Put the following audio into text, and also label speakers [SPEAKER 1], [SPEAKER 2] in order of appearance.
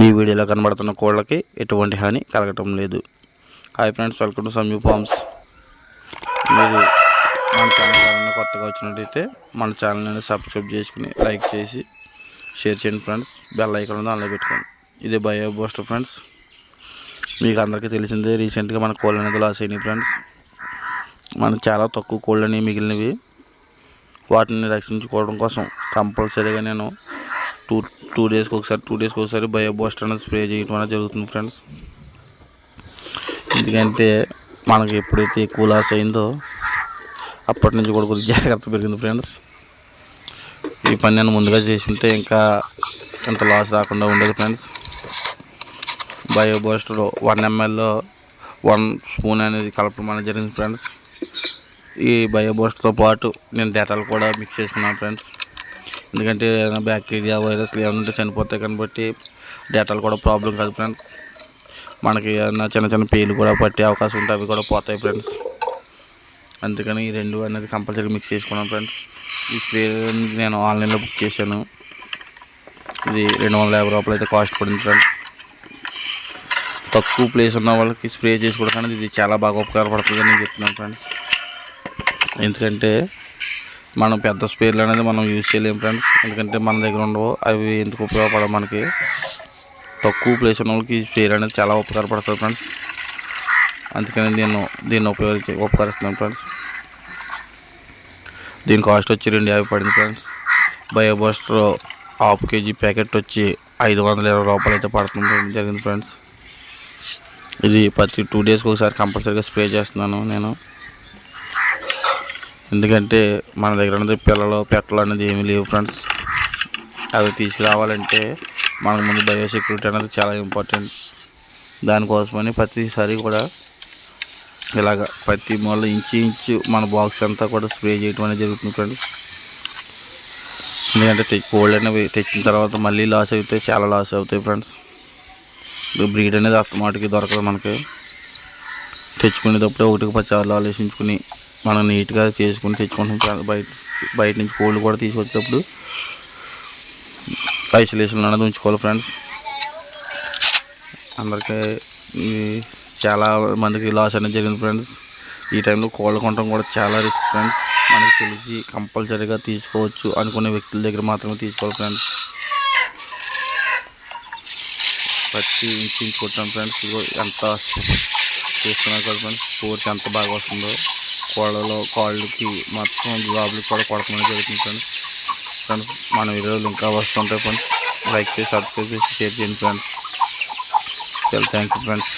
[SPEAKER 1] ఈ వీడియోలో కనబడుతున్న కోళ్ళకి ఎటువంటి హాని కలగటం లేదు. Hi friends welcome to Samyu farms. మీరు మన ఛానల్ కొత్తగా వచ్చినట్టయితే మన ఛానల్ని సబ్స్క్రైబ్ చేసుకుని లైక్ చేసి షేర్ చేయండి ఫ్రెండ్స్. బెల్ ఐకాన్ ఉంది అందులో పెట్టుకోండి. ఇదే బయో బూస్టర్ ఫ్రెండ్స్. మీకు అందరికీ తెలిసిందే రీసెంట్గా మన కోళ్ళు అనేది లాస్ అయినాయి ఫ్రెండ్స్. మన చాలా తక్కువ కోళ్ళని మిగిలినవి. వాటిని రక్షించుకోవడం కోసం కంపల్సరీగా నేను టూ టూ డేస్కి ఒకసారి టూ డేస్కి ఒకసారి బయోబోస్ట్ అనేది స్ప్రే చేయడం అనేది జరుగుతుంది ఫ్రెండ్స్. ఎందుకంటే మనకి ఎప్పుడైతే ఎక్కువ లాస్ అయిందో అప్పటి నుంచి కూడా కొద్దిగా జాగ్రత్త పెరిగింది ఫ్రెండ్స్. ఈ పని నేను ముందుగా చేసుంటే ఇంకా ఇంత లాస్ రాకుండా ఉండేది ఫ్రెండ్స్. బయోబోస్టర్ వన్ ఎంఎల్లో వన్ స్పూన్ అనేది కలపడం అనేది జరిగింది ఫ్రెండ్స్. ఈ బయోబోస్ట్తో పాటు నేను డేటాలు కూడా మిక్స్ చేసుకున్నాను ఫ్రెండ్స్. ఎందుకంటే ఏదైనా బ్యాక్టీరియా వైరస్లు ఏమైనా ఉంటే చనిపోతాయి కాబట్టి డేటాలు కూడా ప్రాబ్లం కాదు ఫ్రెండ్స్ మనకి ఏదైనా చిన్న చిన్న పేలు కూడా పట్టే అవకాశం ఉంటే అవి కూడా పోతాయి ఫ్రెండ్స్ అందుకని ఈ రెండు అనేది కంపల్సరీ మిక్స్ చేసుకున్నాను ఫ్రెండ్స్ ఈ స్ప్రే నేను ఆన్లైన్లో బుక్ చేశాను. ఇది రెండు వందల యాభై రూపాయలు అయితే కాస్ట్ పడింది ఫ్రెండ్స్ తక్కువ ప్లేస్ ఉన్న వాళ్ళకి స్ప్రే చేసుకోవడం ఇది చాలా బాగా ఉపకారపడుతుందని నేను చెప్తున్నాను ఫ్రెండ్స్ ఎందుకంటే మనం పెద్ద స్పేర్లు అనేది మనం యూజ్ చేయలేము ఫ్రెండ్స్ ఎందుకంటే మన దగ్గర ఉండవు. అవి ఎందుకు ఉపయోగపడవు మనకి? తక్కువ ప్లేస్ ఉన్న వాళ్ళకి ఈ స్పేర్ అనేది చాలా ఉపకారపడుతుంది ఫ్రెండ్స్ అందుకని నేను దీన్ని ఉపయోగించి ఉపకరిస్తున్నాను ఫ్రెండ్స్ దీని కాస్ట్ వచ్చి రెండు యాభై పడింది friends bio booster half KG packet వచ్చి ఐదు వందల ఇరవై రూపాయలు అయితే పడుతుంది జరిగింది ఫ్రెండ్స్ ఇది ప్రతి టూ డేస్కి ఒకసారి కంపల్సరీగా స్ప్రే చేస్తున్నాను నేను. ఎందుకంటే మన దగ్గర ఉన్నది పిల్లలు పెట్టలు అనేది ఏమీ లేవు ఫ్రెండ్స్. అవి తీసుకురావాలంటే మనకు ముందు బయో సెక్యూరిటీ అనేది చాలా ఇంపార్టెంట్. దానికోసమని ప్రతిసారి కూడా ఇలాగ ప్రతి మూల ఇంచు ఇంచు మన బాక్స్ అంతా కూడా స్ప్రే చేయడం అనేది జరుగుతుంది ఫ్రెండ్స్. ఎందుకంటే తెచ్చి కోల్డ్ అనేవి తెచ్చిన తర్వాత మళ్ళీ లాస్ అవుతాయి చాలా లాస్ అవుతాయి ఫ్రెండ్స్. బ్రీడ్ అనేది అస్తమాటికి దొరకదు మనకి. తెచ్చుకునేటప్పుడు ఒకటికి పది సార్లు ఆలోచించుకుని మనం నీట్గా చేసుకుని తెచ్చుకుంటాం చాలా బయట బయట నుంచి కోళ్ళు కూడా తీసుకొచ్చేటప్పుడు ఐసోలేషన్ అనేది ఉంచుకోవాలి ఫ్రెండ్స్. అందరికీ ఈ చాలా మందికి లాస్ అనేది జరిగింది ఫ్రెండ్స్. ఈ టైంలో కోళ్ళ కొనడం కూడా చాలా రిస్క్ ఫ్రెండ్స్. మనకి తెలిసి కంపల్సరీగా తీసుకోవచ్చు అనుకునే వ్యక్తుల దగ్గర మాత్రమే తీసుకోవాలి ఫ్రెండ్స్. ప్రతి ఇంచు ఇంచు కొట్టాం ఫ్రెండ్స్. ఎంత చూస్తున్నారు కదా ఫ్రెండ్స్. స్కోర్స్ ఎంత బాగా వస్తుందో. కోళ్ళలో కాళ్ళకి మొత్తం జాబులు కూడా కొడకమని జరుగుతుంది ఫ్రెండ్స్ ఫ్రెండ్స్ మన వీడియోలు ఇంకా వస్తుంటాయి ఫ్రెండ్స్ లైక్ చేసి సబ్స్క్రైబ్ చేసి షేర్ చేయండి ఫ్రెండ్స్. చాలా థ్యాంక్ యూ ఫ్రెండ్స్.